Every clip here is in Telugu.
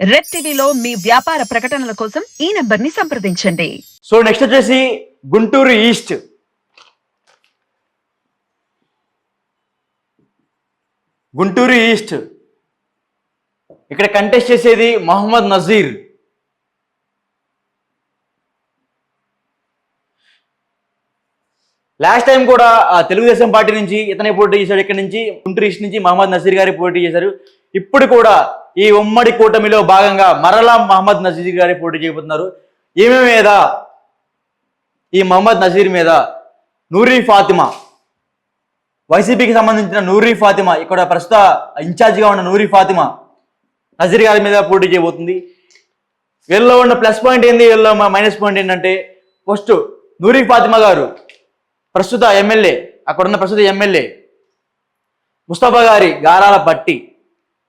రెడ్ టీవీలో మీ వ్యాపార ప్రకటనల కోసం ఈ నెంబర్ని సంప్రదించండి. సో నెక్స్ట్ వచ్చేసి గుంటూరు ఈస్ట్. గుంటూరు ఈస్ట్. ఇక్కడ కంటెస్ట్ చేసేది మహమ్మద్ నజీర్. లాస్ట్ టైం కూడా తెలుగుదేశం పార్టీ నుంచి ఇతనే పోటీ చేశాడు ఇక్కడ నుంచి గుంటూరు ఈస్ట్ నుంచి మహమ్మద్ నజీర్ గారి పోటీ చేశారు. ఇప్పుడు కూడా ఈ ఉమ్మడి కూటమిలో భాగంగా మరలా మహమ్మద్ నజీర్ గారి పోటీ చేయబోతున్నారు. ఈమె మీద? ఈ మహమ్మద్ నజీర్ మీద నూరి ఫాతిమా. వైసీపీకి సంబంధించిన నూరీ ఫాతిమా. ఇక్కడ ప్రస్తుత ఇన్ఛార్జిగా ఉన్న నూరి ఫాతిమా నజీర్ గారి మీద పోటీ చేయబోతుంది. వీళ్ళలో ఉన్న ప్లస్ పాయింట్ ఏంది? వీళ్ళలో మైనస్ పాయింట్ ఏంటంటే ఫస్ట్ నూరి ఫాతిమా గారు ప్రస్తుత ఎమ్మెల్యే అక్కడున్న ప్రస్తుత ఎమ్మెల్యే ముస్తఫా గారి గారాల పట్టి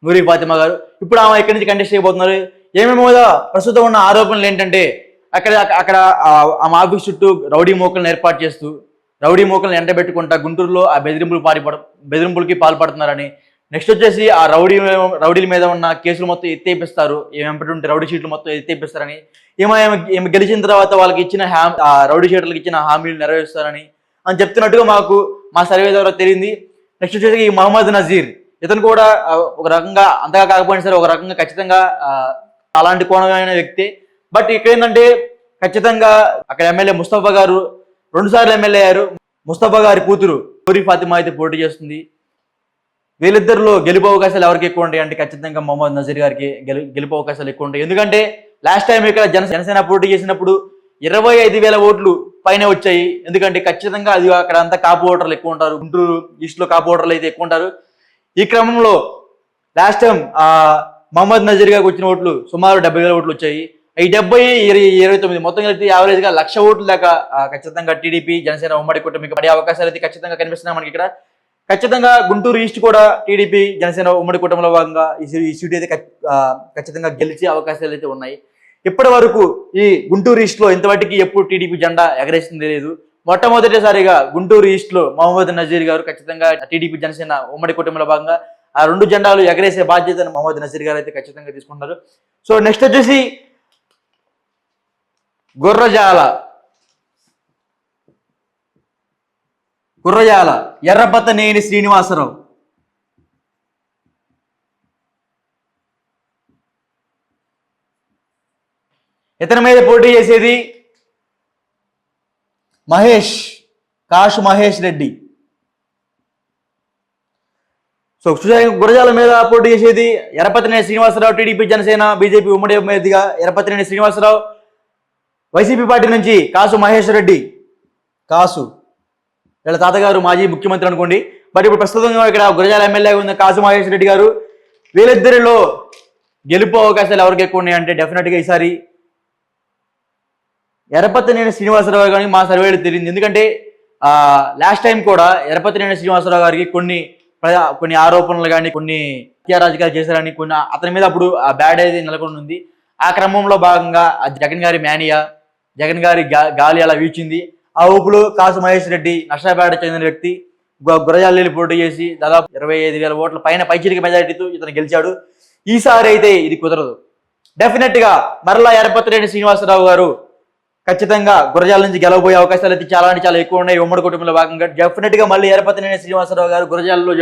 నూరి ఫాతిమా గారు. ఇప్పుడు ఆమె ఇక్కడి నుంచి కంటెస్ట్ చేయబోతున్నారు? ఏమేమో ప్రస్తుతం ఉన్న ఆరోపణలు ఏంటంటే అక్కడ అక్కడ ఆ- ఆమె ఆఫీస్ చుట్టూ రౌడీ మోకలను ఏర్పాటు చేస్తూ రౌడీ మోకలను ఎండబెట్టుకుంటా గుంటూరులో ఆ బెదిరింపులు పాల్పడ బెదిరింపులకి పాల్పడుతున్నారని. నెక్స్ట్ వచ్చేసి ఆ రౌడీ రౌడీల మీద ఉన్న కేసులు మొత్తం ఎత్తేపిస్తారు. ఏమంటుంటే రౌడీ షీట్లు మొత్తం ఎత్తేపిస్తారని. ఏమో ఏమి గెలిచిన తర్వాత వాళ్ళకి ఇచ్చిన హామీ ఆ రౌడీ షీట్లకు ఇచ్చిన హామీలు నెరవేరుస్తారని. అని చెప్తున్నట్టుగా మాకు మా సర్వే ద్వారా తెలియంది నెక్స్ట్ వచ్చేసి ఈ మహమ్మద్ నజీర్. ఇతను కూడా ఒక రకంగా అంతగా కాకపోయినా సరే ఒక రకంగా ఖచ్చితంగా అలాంటి కోణమైన వ్యక్తి. బట్ ఇక్కడ ఏంటంటే ఖచ్చితంగా అక్కడ ఎమ్మెల్యే ముస్తఫా గారు రెండుసార్లు ఎమ్మెల్యే అయ్యారు. ముస్తఫా గారి కూతురు పూరి ఫాతిమా అయితే పోటీ చేస్తుంది. వీళ్ళిద్దరిలో గెలుపు అవకాశాలు ఎవరికి ఎక్కువ ఉంటాయి అంటే ఖచ్చితంగా మొహమ్మద్ నజీర్ గారికి గెలు గెలుపు అవకాశాలు ఎక్కువ ఉంటాయి. ఎందుకంటే లాస్ట్ టైం ఇక్కడ జన జనసేన పోటీ చేసినప్పుడు ఇరవై ఐదు వేల ఓట్లు పైన వచ్చాయి. ఎందుకంటే ఖచ్చితంగా అది అక్కడ అంతా కాపు ఓటర్లు ఎక్కువ ఉంటారు. గుంటూరు ఈస్ట్లో కాపు ఓటర్లు అయితే ఎక్కువ ఉంటారు. ఈ క్రమంలో లాస్ట్ టైం ఆ మహమ్మద్ నజీర్ గారికి వచ్చిన ఓట్లు సుమారు డెబ్బై వేల ఓట్లు వచ్చాయి. ఈ డెబ్బై ఇరవై ఇరవై తొమ్మిది మొత్తం కలిపి యావరేజ్గా లక్ష ఓట్లు దాకా ఖచ్చితంగా టీడీపీ జనసేన ఉమ్మడి కూటమికి పడే అవకాశాలు అయితే ఖచ్చితంగా కనిపిస్తున్నాయి మనకి ఇక్కడ. ఖచ్చితంగా గుంటూరు ఈస్ట్ కూడా టీడీపీ జనసేన ఉమ్మడి కూటమిలో భాగంగా ఈ సీట్ అయితే ఖచ్చితంగా గెలిచే అవకాశాలు అయితే ఉన్నాయి. ఇప్పటి వరకు ఈ గుంటూరు ఈస్ట్లో ఇంతవరకు ఎప్పుడు టీడీపీ జెండా ఎగరేసింది లేదు. మొట్టమొదటిసారిగా గుంటూరు ఈస్ట్లో మహమ్మద్ నజీర్ గారు ఖచ్చితంగా టీడీపీ జనసేన ఉమ్మడి కుటుంబంలో భాగంగా ఆ రెండు జెండాలు ఎగరేసే బాధ్యతను మహమ్మద్ నజీర్ గారు అయితే ఖచ్చితంగా తీసుకుంటారు సో నెక్స్ట్ వచ్చేసి గుర్రజాల. గుర్రజాల. ఎర్రబత్తనేని శ్రీనివాసరావు. ఇతని మీద పోటీ చేసేది మహేష్ కాశు మహేష్ రెడ్డి. సో చూసారు గురజాల మీద పోటీ చేసేది ఎరపతినేని శ్రీనివాసరావు టీడీపీ జనసేన బీజేపీ ఉమ్మడి అభ్యర్థిగా ఎరపతినేని శ్రీనివాసరావు. వైసీపీ పార్టీ నుంచి కాసు మహేష్ రెడ్డి. కాసు. వీళ్ళ తాతగారు మాజీ ముఖ్యమంత్రి అనుకోండి. బట్ ఇప్పుడు ప్రస్తుతంగా ఇక్కడ గురజాల ఎమ్మెల్యే ఉన్న కాసు మహేష్ రెడ్డి గారు వీళ్ళిద్దరిలో గెలుపు అవకాశాలు ఎవరికి ఎక్కువ ఉన్నాయి అంటే డెఫినెట్గా ఈసారి ఎరపతినేని శ్రీనివాసరావు గారికి మా సర్వేలు తెలియదు. ఎందుకంటే లాస్ట్ టైం కూడా ఎరపతినేని శ్రీనివాసరావు గారికి కొన్ని కొన్ని ఆరోపణలు కానీ కొన్ని హత్యా రాజకీయాలు చేశారని కొన్ని అతని మీద అప్పుడు ఆ బ్యాడ్ అయితే నెలకొని ఉంది ఆ క్రమంలో భాగంగా జగన్ గారి మేనియా జగన్ గారి గాలి అలా వీచింది. ఆ ఊపులో కాసు మహేష్ రెడ్డి నష్టపేట చెందిన వ్యక్తి గు- పోటీ చేసి దాదాపు ఇరవై ఐదు వేల ఓట్ల పైన పైచిరిక మెజారిటీతో ఇతను గెలిచాడు. ఈసారి అయితే ఇది కుదరదు. డెఫినెట్గా మరలా ఎరపతిరెడ్డి శ్రీనివాసరావు గారు ఖచ్చితంగా గురజాల నుంచి గెలవబోయే అవకాశాలు అయితే చాలా అంటే చాలా ఎక్కువ ఉన్నాయి. ఉమ్మడి కుటుంబంలో భాగంగా డెఫినెట్గా మళ్ళీ ఎరపతినేని శ్రీనివాసరావు గారు గురజాలలో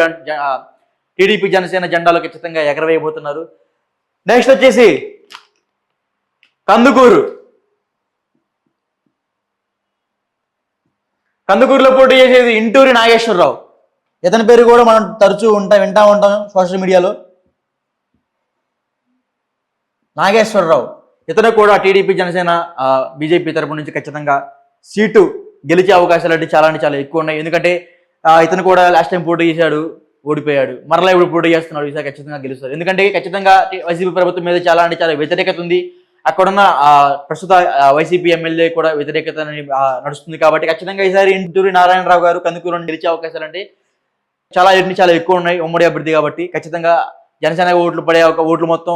టీడీపీ జనసేన జెండాలో ఖచ్చితంగా ఎగరవేయబోతున్నారు. నెక్స్ట్ వచ్చేసి కందుకూరు. కందుకూరులో పోటీ చేసేది ఇంటూరి నాగేశ్వరరావు. ఇతని పేరు కూడా మనం తరచూ ఉంటాం వింటా ఉంటాం సోషల్ మీడియాలో. నాగేశ్వరరావు. ఇతను కూడా టీడీపీ జనసేన బీజేపీ తరపు నుంచి ఖచ్చితంగా సీటు గెలిచే అవకాశాలు అంటే చాలా అంటే చాలా ఎక్కువ ఉన్నాయి. ఎందుకంటే ఇతను కూడా లాస్ట్ టైం పోటీ చేశాడు ఓడిపోయాడు. మరలా ఇప్పుడు పోటీ చేస్తున్నాడు ఈసారి ఖచ్చితంగా గెలుస్తారు ఎందుకంటే ఖచ్చితంగా వైసీపీ ప్రభుత్వం మీద చాలా అంటే చాలా వ్యతిరేకత ఉంది. అక్కడున్న ప్రస్తుత వైసీపీ ఎమ్మెల్యే కూడా వ్యతిరేకత నడుస్తుంది కాబట్టి ఖచ్చితంగా ఈసారి ఇంటూరి నారాయణరావు గారు కందుకూరు గెలిచే అవకాశాలు అంటే చాలా ఎన్ని చాలా ఎక్కువ ఉన్నాయి. ఉమ్మడి అభివృద్ధి కాబట్టి ఖచ్చితంగా జనసేన ఓట్లు పడే ఒక ఓట్లు మొత్తం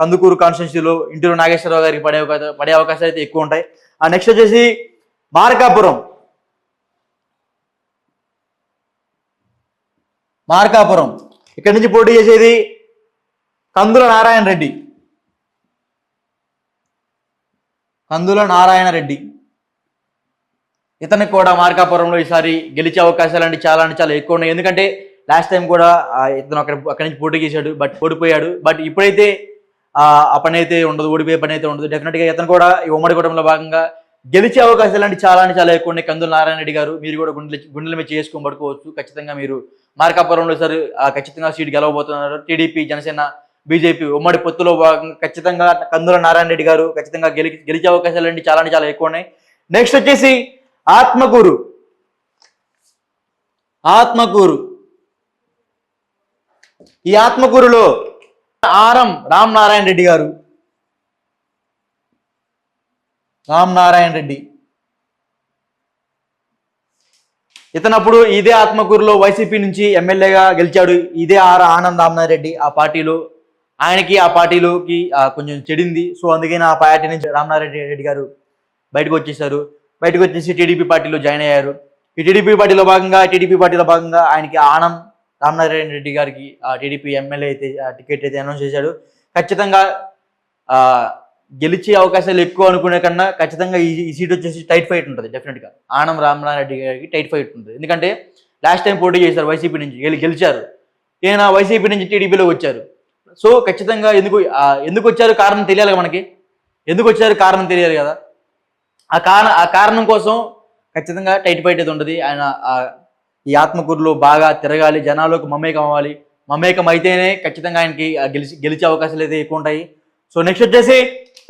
కందుకూరు కాన్స్టిట్యూన్సీలో ఇంటూరు నాగేశ్వరరావు గారికి పడే అవకాశం పడే అవకాశాలు అయితే ఎక్కువ ఉంటాయి. ఆ నెక్స్ట్ వచ్చేసి మార్కాపురం. మార్కాపురం. ఇక్కడి నుంచి పోటీ చేసేది కందుల నారాయణ రెడ్డి. కందుల నారాయణ రెడ్డి. ఇతనికి కూడా మార్కాపురంలో ఈసారి గెలిచే అవకాశాలు అంటే చాలా అంటే చాలా ఎక్కువ ఉన్నాయి. ఎందుకంటే లాస్ట్ టైం కూడా ఇతను అక్కడ అక్కడి నుంచి పోటీ చేశాడు బట్ ఓడిపోయాడు. బట్ ఇప్పుడైతే ఆ పని అయితే ఉండదు ఓడిపోయే పని అయితే ఉండదు డెఫినెట్గా ఇతను కూడా ఈ ఉమ్మడి కూటమిలో భాగంగా గెలిచే అవకాశాలు అంటే చాలా అంటే చాలా ఎక్కువ ఉన్నాయి. కందుల నారాయణ రెడ్డి గారు మీరు కూడా గుండె గుండెల మీద చేసుకొని పడుకోవచ్చు. ఖచ్చితంగా మీరు మార్కాపురంలో సార్ ఖచ్చితంగా సీట్ గెలవబోతున్నారు. టీడీపీ జనసేన బీజేపీ ఉమ్మడి పొత్తులో భాగంగా ఖచ్చితంగా కందుల నారాయణ రెడ్డి గారు ఖచ్చితంగా గెలి గెలిచే అవకాశాలు అంటే చాలా అంటే చాలా ఎక్కువ ఉన్నాయి. నెక్స్ట్ వచ్చేసి ఆత్మకూరు. ఆత్మకూరు. ఈ ఆత్మకూరులో ఆరం రామ్ నారాయణ రెడ్డి గారు. రామ్ నారాయణ రెడ్డి. ఇతనప్పుడు ఇదే ఆత్మకూరులో వైసీపీ నుంచి ఎమ్మెల్యేగా గెలిచాడు. ఇదే ఆర్ ఆనంద్ రామ్నారాయణ రెడ్డి ఆ పార్టీలో. ఆయనకి ఆ పార్టీలోకి కొంచెం చెడింది. సో అందుకని ఆ పార్టీ నుంచి రామనారాయణ రెడ్డి గారు బయటకు వచ్చేసారు. బయటకు వచ్చేసి టీడీపీ పార్టీలో జాయిన్ అయ్యారు. ఈ టీడీపీ పార్టీలో భాగంగా టీడీపీ పార్టీలో భాగంగా ఆయనకి ఆనం రామనారాయణ రెడ్డి గారికి ఆ టీడీపీ ఎమ్మెల్యే అయితే ఆ టికెట్ అయితే అనౌన్స్ చేశాడు. ఖచ్చితంగా గెలిచే అవకాశాలు ఎక్కువ అనుకునే కన్నా ఖచ్చితంగా ఈ ఈ సీట్ వచ్చేసి టైట్ ఫైట్ ఉంటుంది డెఫినెట్గా. ఆనం రామనారెడ్డి గారికి టైట్ ఫైట్ ఉంటుంది. ఎందుకంటే లాస్ట్ టైం పోటీ చేశారు వైసీపీ నుంచి గెలి గెలిచారు. ఈయన వైసీపీ నుంచి టీడీపీలో వచ్చారు. సో ఖచ్చితంగా ఎందుకు ఎందుకు వచ్చారు కారణం తెలియాలి మనకి? ఎందుకు వచ్చారు కారణం తెలియాలి కదా? ఆ కారణం ఆ కారణం కోసం ఖచ్చితంగా టైట్ ఫైట్ అయితే ఉంటుంది. ఆయన ఈ ఆత్మకూరులో బాగా తిరగాలి జనాలకు మమేకం అవ్వాలి మమేకం అయితేనే ఖచ్చితంగా ఆయనకి గెలిచి గెలిచే అవకాశాలు అయితే ఎక్కువ ఉంటాయి. సో నెక్స్ట్ వచ్చేసి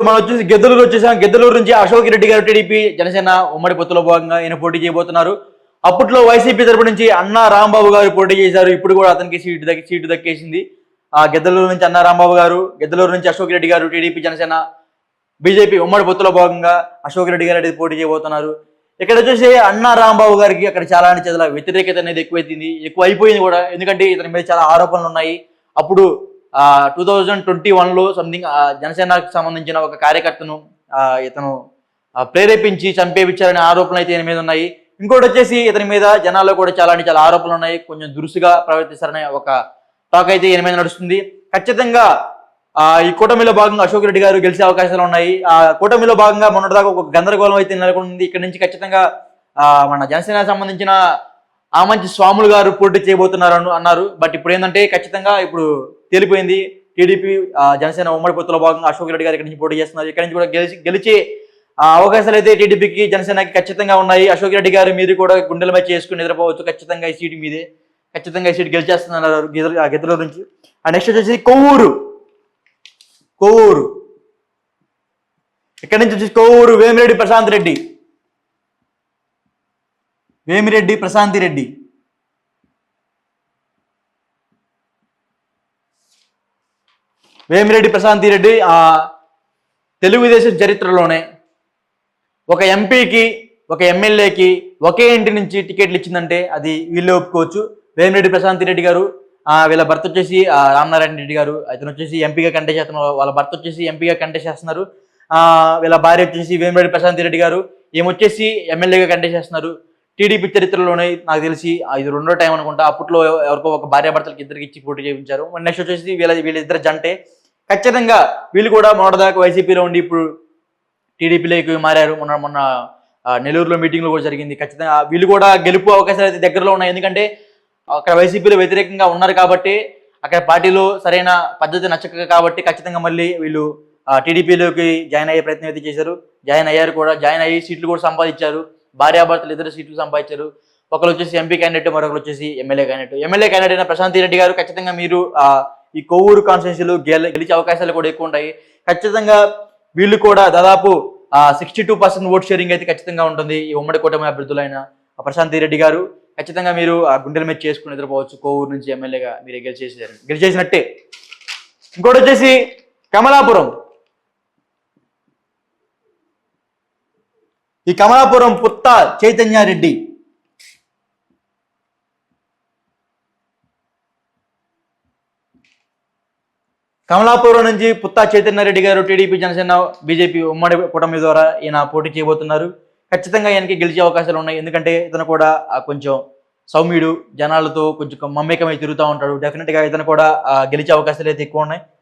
మనం వచ్చేసి గెద్దలూరు వచ్చేసాం. గెద్దలూరు నుంచి అశోక్ రెడ్డి గారు టీడీపీ జనసేన ఉమ్మడి పొత్తులో భాగంగా ఈయన పోటీ చేయబోతున్నారు. అప్పట్లో వైసీపీ తరపు నుంచి అన్నా రాంబాబు గారు పోటీ చేశారు. ఇప్పుడు కూడా అతనికి సీటు దక్కి సీటు దక్కేసింది. ఆ గెద్దలూరు నుంచి అన్నా రాంబాబు గారు గెద్దలూరు నుంచి అశోక్ రెడ్డి గారు టీడీపీ జనసేన బీజేపీ ఉమ్మడి పొత్తులో భాగంగా అశోక్ రెడ్డి గారు అనేది పోటీ చేయబోతున్నారు. ఇక్కడ వచ్చేసి అన్నా రాంబాబు గారికి అక్కడ చాలా అంటే చాలా వ్యతిరేకత అనేది ఎక్కువైంది ఎక్కువ అయిపోయింది కూడా. ఎందుకంటే ఇతని మీద చాలా ఆరోపణలు ఉన్నాయి. అప్పుడు టూ థౌజండ్ ట్వంటీ వన్లో సంథింగ్ జనసేనకు సంబంధించిన ఒక కార్యకర్తను ఇతను ప్రేరేపించి చంపేపించారనే ఆరోపణలు అయితే ఈయన మీద ఉన్నాయి. ఇంకోటి వచ్చేసి ఇతని మీద జనాల్లో కూడా చాలా అంటే చాలా ఆరోపణలు ఉన్నాయి. కొంచెం దురుసుగా ప్రవర్తిస్తారనే ఒక టాక్ అయితే ఈయన మీద నడుస్తుంది. ఖచ్చితంగా ఈ కూటమిలో భాగంగా అశోక్ రెడ్డి గారు గెలిచే అవకాశాలు ఉన్నాయి. ఆ కూటమిలో భాగంగా మొన్నటిదాకా ఒక గందరగోళం అయితే నెలకొంది. ఇక్కడ నుంచి ఖచ్చితంగా మన జనసేన సంబంధించిన ఆ మంచి స్వాములు గారు పోటీ చేయబోతున్నారు అన్నారు. బట్ ఇప్పుడు ఏంటంటే ఖచ్చితంగా ఇప్పుడు తేలిపోయింది. టీడీపీ జనసేన ఉమ్మడి పొత్తులో భాగంగా అశోక్ రెడ్డి గారు ఇక్కడ నుంచి పోటీ చేస్తున్నారు. ఇక్కడ నుంచి కూడా గెలిచి గెలిచే అవకాశాలు అయితే టీడీపీకి జనసేనకి ఖచ్చితంగా ఉన్నాయి. అశోక్ రెడ్డి గారు మీరు కూడా గుండెల మీద చేసుకుని నిద్రపోవచ్చు. ఖచ్చితంగా ఈ సీటు మీదే. ఖచ్చితంగా ఈ సీటు గెలిచేస్తున్నారు గెదల ఆ గెదల నుంచి. ఆ నెక్స్ట్ వచ్చేసి కొవ్వూరు. కొవ్వూరు ఇక్కడి నుంచి వచ్చేసి కొవ్వూరు వేమిరెడ్డి ప్రశాంత్ రెడ్డి. వేమిరెడ్డి ప్రశాంతి రెడ్డి. వేమిరెడ్డి ప్రశాంతి రెడ్డి ఆ తెలుగుదేశం చరిత్రలోనే ఒక ఎంపీకి ఒక ఎమ్మెల్యేకి ఒకే ఇంటి నుంచి టికెట్లు ఇచ్చిందంటే అది వీళ్ళు ఒప్పుకోవచ్చు. వేమిరెడ్డి ప్రశాంతి రెడ్డి గారు వీళ్ళ భర్త వచ్చేసి రామనారాయణ రెడ్డి గారు అతను వచ్చేసి ఎంపీగా కంటెస్ట్ చేస్తున్నారు. వాళ్ళ భర్త వచ్చేసి ఎంపీగా కంటెస్ట్ చేస్తున్నారు. వీళ్ళ భార్య వచ్చేసి వేమిరెడ్డి ప్రశాంత్ రెడ్డి గారు ఏమొచ్చేసి ఎమ్మెల్యేగా కంటెస్ట్ చేస్తున్నారు. టీడీపీ చరిత్రలోనే నాకు తెలిసి ఇది రెండో టైం అనుకుంటా అప్పట్లో ఎవరికో ఒక భార్యాభర్తలకి ఇద్దరికి ఇచ్చి పోటీ చేయించారు. నెక్స్ట్ వచ్చేసి వీళ్ళ వీళ్ళిద్దరు జంటే. ఖచ్చితంగా వీళ్ళు కూడా మొన్నటిదాకా వైసీపీలో ఉండి ఇప్పుడు టీడీపీలోకి మారారు. మొన్న మొన్న నెల్లూరులో మీటింగ్లో కూడా జరిగింది. ఖచ్చితంగా వీళ్ళు కూడా గెలుపు అవకాశాలు అయితే దగ్గరలో ఉన్నాయి. ఎందుకంటే అక్కడ వైసీపీలో వ్యతిరేకంగా ఉన్నారు కాబట్టి అక్కడ పార్టీలో సరైన పద్ధతి నచ్చక కాబట్టి ఖచ్చితంగా మళ్ళీ వీళ్ళు టీడీపీలోకి జాయిన్ అయ్యే ప్రయత్నం అయితే చేశారు. జాయిన్ అయ్యారు కూడా జాయిన్ అయ్యి సీట్లు కూడా సంపాదించారు. భార్యాభర్తలు ఇద్దరు సీట్లు సంపాదించారు. ఒకరు వచ్చేసి ఎంపీ క్యాండిడేట్ మరొకరు వచ్చేసి ఎమ్మెల్యే క్యాండిడేట్ ఎమ్మెల్యే క్యాండిడేట్ అయిన ప్రశాంత్ రెడ్డి గారు ఖచ్చితంగా మీరు ఈ కొవ్వూరు కాన్స్టిట్యూన్సీలు గెల గెలిచే అవకాశాలు కూడా ఎక్కువ ఉంటాయి. ఖచ్చితంగా వీళ్ళు కూడా దాదాపు sixty two percent vote sharing అయితే ఖచ్చితంగా ఉంటుంది. ఈ ఉమ్మడి కూటమి అభ్యర్థులైన ప్రశాంత్ రెడ్డి గారు. ఖచ్చితంగా మీరు ఆ గుండెల మీద చేసుకుని నిద్రపోవచ్చు. కోవూరు నుంచి ఎమ్మెల్యేగా మీరు గెలిచేసారు గెలిచేసినట్టే ఇంకోటి వచ్చేసి కమలాపురం. ఈ కమలాపురం పుత్త చైతన్యారెడ్డి. కమలాపురం నుంచి పుత్తా చైతన్యారెడ్డి గారు టీడీపీ జనసేన బీజేపీ ఉమ్మడి కూటమి ద్వారా ఈయన పోటీ చేయబోతున్నారు. ఖచ్చితంగా ఆయనకి గెలిచే అవకాశాలు ఉన్నాయి. ఎందుకంటే ఇతను కూడా కొంచెం సౌమ్యుడు జనాలతో కొంచెం మమ్మేకమై తిరుగుతూ ఉంటాడు. డెఫినెట్గా ఇతను కూడా గెలిచే అవకాశాలు అయితే ఎక్కువ ఉన్నాయి.